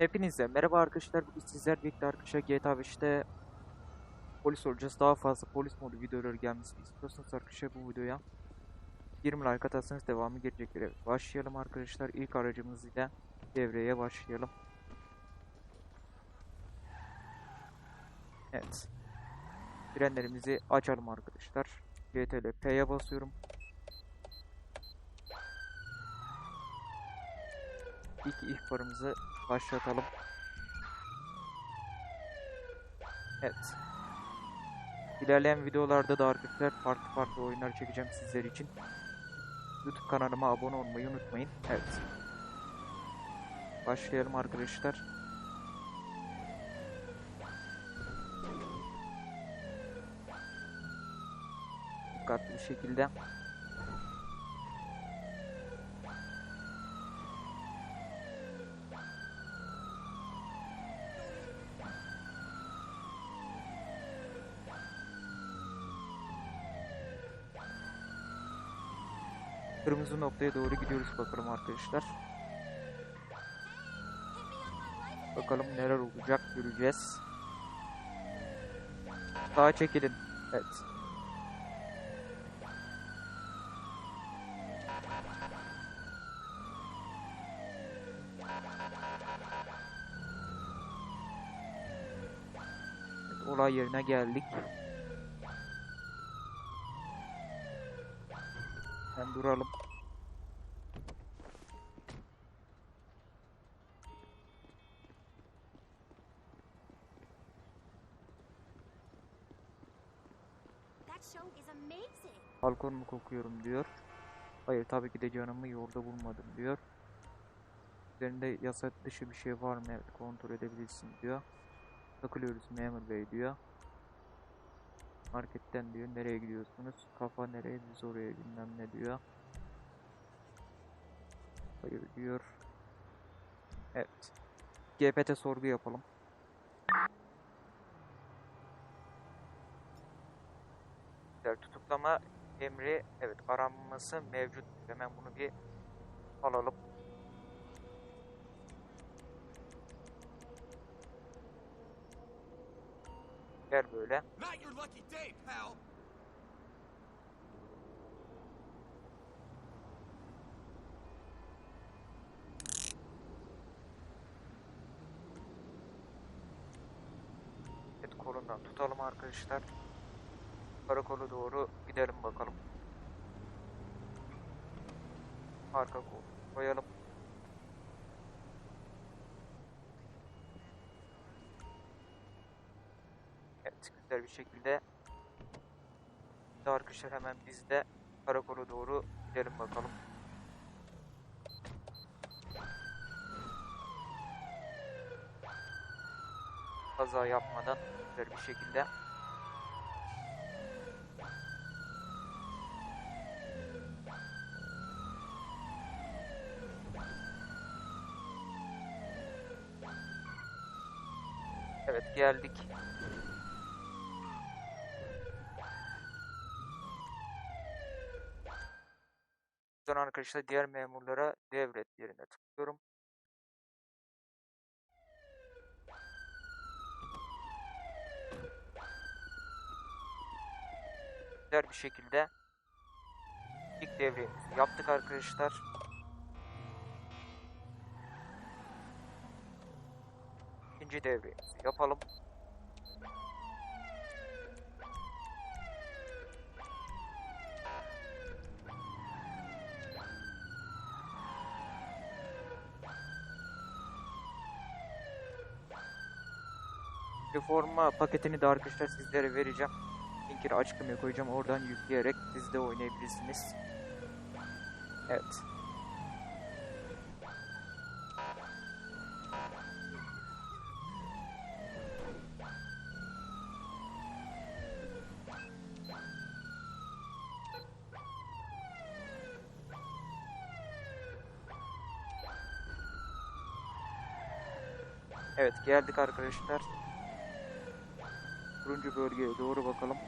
Hepinize merhaba arkadaşlar. Bugün sizler birlikte arkadaşlar GTA 5'te polis olacağız. Daha fazla polis modu videoları gelmesini istiyorsanız arkadaşlar bu videoya 20 like atarsanız devamı gelecektir. Evet, başlayalım arkadaşlar. İlk aracımız ile devreye başlayalım. Evet. Frenlerimizi açalım arkadaşlar. CTRL P'ye basıyorum. İlk ihbarımızı başlatalım. Evet. İlerleyen videolarda da arkadaşlar farklı farklı oyunlar çekeceğim sizler için. YouTube kanalıma abone olmayı unutmayın. Evet. Başlayalım arkadaşlar. Dikkatli bir şekilde. Kırmızı noktaya doğru gidiyoruz bakalım arkadaşlar. Bakalım neler olacak göreceğiz. Sağa çekilin. Evet. Olay yerine geldik. Hem duralım. Balkon mu kokuyorum diyor. Hayır tabii ki de canımı yolda bulmadım diyor. Üzerinde yasa dışı bir şey var mı? Evet kontrol edebilirsin diyor. Takılıyoruz memur bey diyor. Marketten diyor nereye gidiyorsunuz? Kafa nereye biz oraya bilmem ne diyor. Hayır diyor. Evet. GPT sorgu yapalım. Tutuklama emri evet aranması mevcut. Hemen bunu bir alalım. Gel böyle. Evet kolundan tutalım arkadaşlar. Karakola doğru gidelim bakalım. Arka kol koyalım. Güzel bir şekilde Şimdi arkadaşlar hemen biz de karakola doğru gidelim bakalım. Kaza yapmadan güzel bir şekilde Evet geldik. Buradan arkadaşlar diğer memurlara devret yerine tıklıyorum. Güzel bir şekilde ilk devremizi yaptık arkadaşlar. İkinci devremizi yapalım. Reforma paketini de arkadaşlar sizlere vereceğim. Linkini açıklamaya koyacağım. Oradan yükleyerek siz de oynayabilirsiniz. Evet. Evet geldik arkadaşlar turuncu bölgeye doğru bakalım.